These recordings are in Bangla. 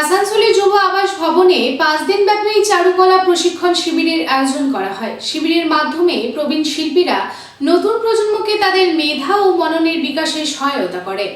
আসানসোলে যুব আবাস ভবনে পাঁচ দিন ব্যাপী চারুকলা প্রশিক্ষণ শিবিরের আয়োজন করা হয়। শিবিরের মাধ্যমে প্রবীণ শিল্পীরা নতুন প্রজন্মকে তাদের মেধা ও মননের বিকাশে সহায়তা করে।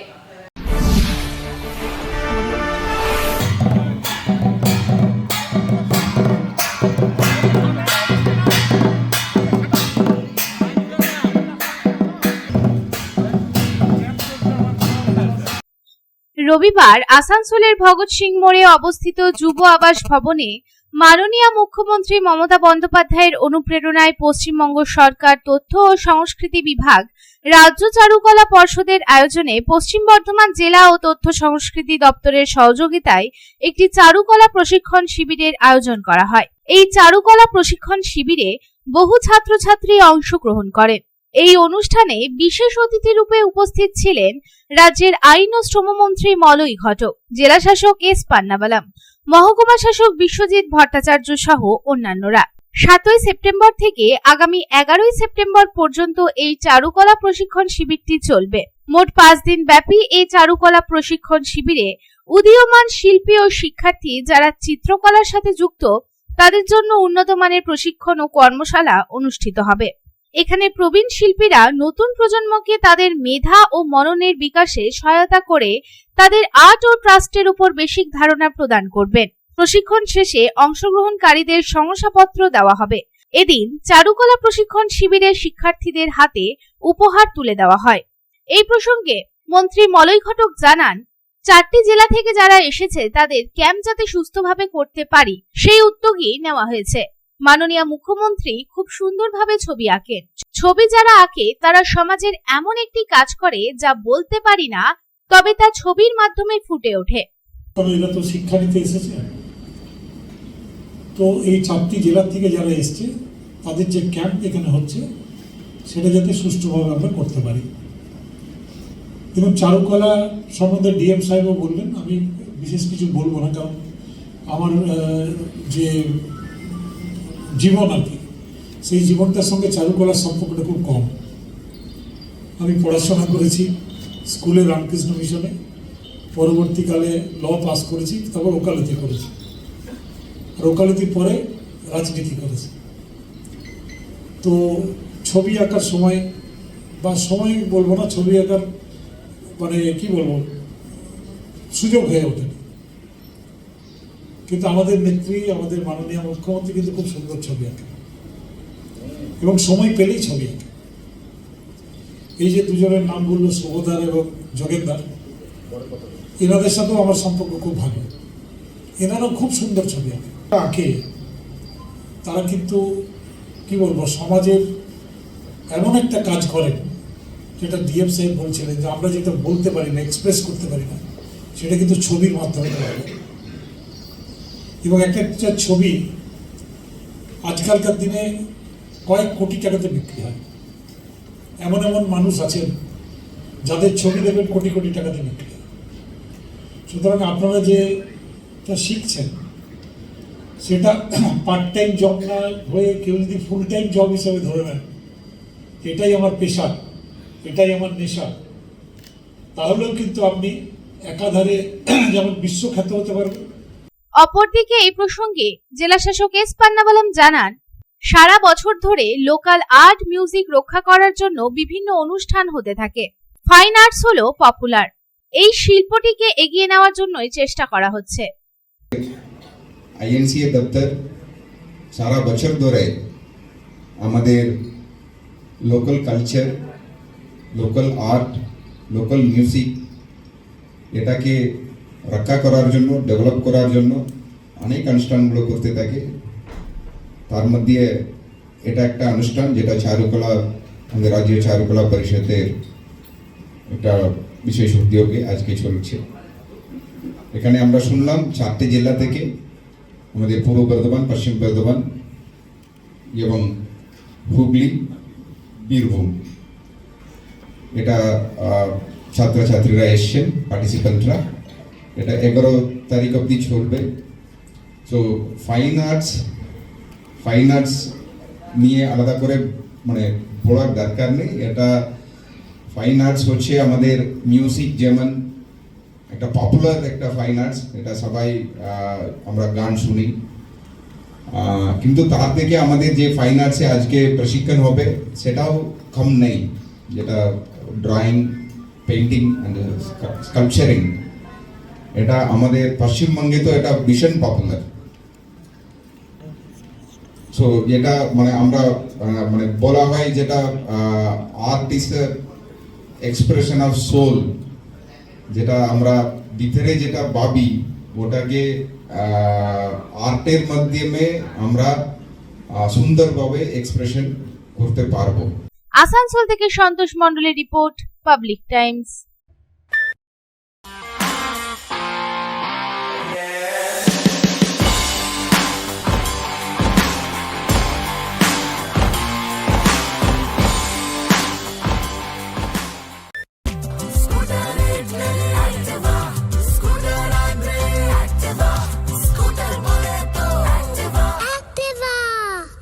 রবিবার আসানসোলের ভগৎ সিং মোড়ে অবস্থিত যুব আবাস ভবনে মাননীয় মুখ্যমন্ত্রী মমতা বন্দ্যোপাধ্যায়ের অনুপ্রেরণায় পশ্চিমবঙ্গ সরকার তথ্য ও সংস্কৃতি বিভাগ, রাজ্য চারুকলা পর্ষদের আয়োজনে পশ্চিম বর্ধমান জেলা ও তথ্য সংস্কৃতি দপ্তরের সহযোগিতায় একটি চারুকলা প্রশিক্ষণ শিবিরের আয়োজন করা হয়। এই চারুকলা প্রশিক্ষণ শিবিরে বহু ছাত্রছাত্রী অংশগ্রহণ করেন। এই অনুষ্ঠানে বিশেষ অতিথি রূপে উপস্থিত ছিলেন রাজ্যের আইন ও শ্রমমন্ত্রী মলয় ঘটক, জেলা শাসক এস পান্নাবালাম, মহকুমা শাসক বিশ্বজিৎ ভট্টাচার্য সহ অন্যান্যরা। সাতই সেপ্টেম্বর থেকে আগামী এগারোই সেপ্টেম্বর পর্যন্ত এই চারুকলা প্রশিক্ষণ শিবিরটি চলবে। মোট পাঁচ দিন ব্যাপী এই চারুকলা প্রশিক্ষণ শিবিরে উদীয়মান শিল্পী ও শিক্ষার্থী যারা চিত্রকলার সাথে যুক্ত, তাদের জন্য উন্নত মানের প্রশিক্ষণ ও কর্মশালা অনুষ্ঠিত হবে। এখানে প্রবীণ শিল্পীরা নতুন প্রজন্মকে তাদের মেধা ও মননের বিকাশে সহায়তা করে তাদের আর্ট ও ট্রাস্টের উপর বেশিক ধারণা প্রদান করবেন। প্রশিক্ষণ শেষে অংশগ্রহণকারীদের শংসাপত্র দেওয়া হবে। এদিন চারুকলা প্রশিক্ষণ শিবিরের শিক্ষার্থীদের হাতে উপহার তুলে দেওয়া হয়। এই প্রসঙ্গে মন্ত্রী মলয় ঘটক জানান, চারটি জেলা থেকে যারা এসেছে তাদের ক্যাম্প যাতে সুস্থভাবে করতে পারি, সেই উদ্যোগই নেওয়া হয়েছে। মাননীয় মুখ্যমন্ত্রী খুব সুন্দরভাবে ছবি আঁকেন ছবি যারা আঁকে, তারা সমাজের এমন একটি কাজ করে যা বলতে পারি না, তবে তা ছবির মাধ্যমে ফুটে ওঠে। তো শিক্ষা নিতে এসেছে। তো এই চারটি জেলার থেকে যারা এসছে, তাদের যে ক্যাম্প এখানে হচ্ছে, সেটা যাতে সুষ্ঠুভাবে আমরা করতে পারি। এবং চারুকলা সম্বন্ধে ডিএম সাহেবও বললেন আমি বিশেষ কিছু বলব না, কারণ আমার যে জীবন আর কি। সেই জীবনটার সঙ্গে চারুকলার সম্পর্কটা খুব কম। আমি পড়াশোনা করেছি স্কুলে রামকৃষ্ণ মিশনে। পরবর্তীকালে ল পাস করেছি, তারপর ওকালতি করেছি। আর ওকালতির পরে রাজনীতি করেছি। তো ছবি আঁকার সময় বা সময় বলব না, ছবি আঁকার মানে কি বলব, সুযোগ হয়ে ওঠেনি কিন্তু আমাদের নেত্রী, আমাদের মাননীয় মুখ্যমন্ত্রী কিন্তু খুব সুন্দর ছবি আঁকে। এবং সময় পেলেই ছবি আঁকে। এই যে দুজনের নাম বলল শুভদার এবং যোগেন্দার এনাদের সাথেও আমার সম্পর্ক খুব ভালো। এনারাও খুব সুন্দর ছবি আঁকে। আঁকে, তারা কিন্তু, কি বলব, সমাজের এমন একটা কাজ করেন, যেটা ডিএম সাহেব বলছিলেন যে আমরা যেটা বলতে পারি না এক্সপ্রেস করতে পারি না, সেটা কিন্তু ছবির মাধ্যমে করা এবং এক একটা ছবি আজকালকার দিনে কয়েক কোটি টাকাতে বিক্রি হয়। এমন এমন মানুষ আছেন যাদের ছবি দেবেন কোটি কোটি টাকাতে বিক্রি হয়। সুতরাং আপনারা যে শিখছেন, সেটা পার্ট টাইম জব না হয়ে কেউ যদি ফুল টাইম জব হিসেবে ধরে নেন, এটাই আমার পেশা, এটাই আমার নেশা। তাহলেও কিন্তু আপনি একাধারে যেমন বিশ্বখ্যাত হতে পারবেন অপরদিকে এই প্রসঙ্গে জেলা শাসক এস পান্নাবালাম জানান, সারা বছর ধরে লোকাল আর্ট মিউজিক রক্ষা করার জন্য বিভিন্ন অনুষ্ঠান হতে থাকে। ফাইন আর্টস হলো পপুলার। এই শিল্পটিকে এগিয়ে নেওয়ার জন্যই চেষ্টা করা হচ্ছে। আইএনসিএ দপ্তর সারা বছর ধরে আমাদের local culture, local art, local music, এটাকে রক্ষা করার জন্য ডেভেলপ করার জন্য অনেক অনুষ্ঠানগুলো করতে থাকে। তার মধ্যে এটা একটা অনুষ্ঠান যেটা চারুকলা, আমাদের রাজ্য চারুকলা পরিষদের একটা বিশেষ উদ্যোগে আজকে চলছে। এখানে আমরা শুনলাম চারটে জেলা থেকে আমাদের পূর্ব বর্ধমান, পশ্চিম বর্ধমান এবং হুগলি, বীরভূম। এটা ছাত্রছাত্রীরা এসছেন পার্টিসিপেন্টরা এটা এগারো তারিখ অবধি চলবে। তো ফাইন আর্টস ফাইন আর্টস নিয়ে আলাদা করে মানে পড়ার দরকার নেই। এটা ফাইন আর্টস হচ্ছে আমাদের মিউজিক যেমন একটা পপুলার একটা ফাইন আর্টস এটা সবাই আমরা গান শুনি। কিন্তু তার থেকে আমাদের যে ফাইন আর্টসে আজকে প্রশিক্ষণ হবে, সেটাও কম নেই। যেটা ড্রয়িং পেন্টিং অ্যান্ড স্কাল্পচারিং এটা আমাদের পশ্চিমবঙ্গে তো এটা ভীষণ পপুলার সো যেটা মানে আমরা মানে বলা হয় যেটা art is expression of soul যেটা আমরা ভিতরে যেটা ভাবি, ওটাকে আর্টের মাধ্যমে আমরা সুন্দরভাবে এক্সপ্রেশন করতে পারব। আসানসোল থেকে সন্তোষ মণ্ডলের রিপোর্ট পাবলিক টাইমস